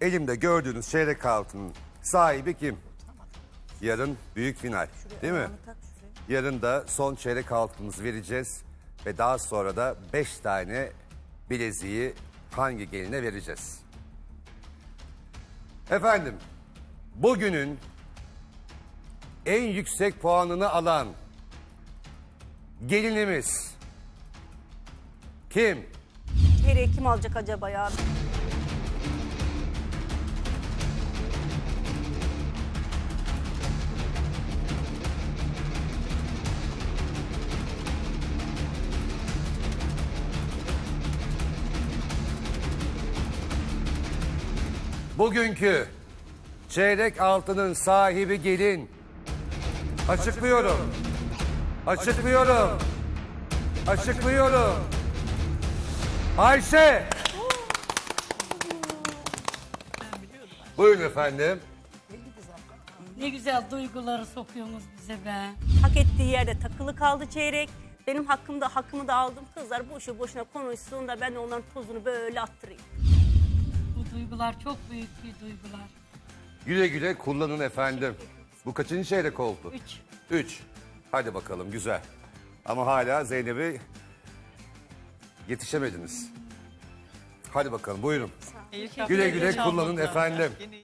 Elimde gördüğünüz çeyrek altının sahibi kim? Yarın büyük final değil mi? Yarın da son çeyrek altınımızı vereceğiz. Ve daha sonra da 5 tane bileziği hangi geline vereceğiz? Efendim, bugünün en yüksek puanını alan gelinimiz kim? Çeyreği kim alacak acaba ya? Bugünkü çeyrek altının sahibi gelin. Açıklıyorum. Açıklıyorum. Açıklıyorum. Ayşe. Buyurun efendim. Ne güzel duyguları sokuyorsunuz bize be. Hak ettiği yerde takılı kaldı çeyrek. Benim hakkımda hakkımı da aldım. Kızlar boşu boşuna konuşsun da ben de onların tozunu böyle attırayım. Duygular çok büyük bir duygular. Güle güle kullanın efendim. Bu kaçıncı çeyrek oldu? Üç. Üç. Hadi bakalım güzel. Ama hala Zeynep'e yetişemediniz. Hadi bakalım buyurun. Güle güle kullanın efendim.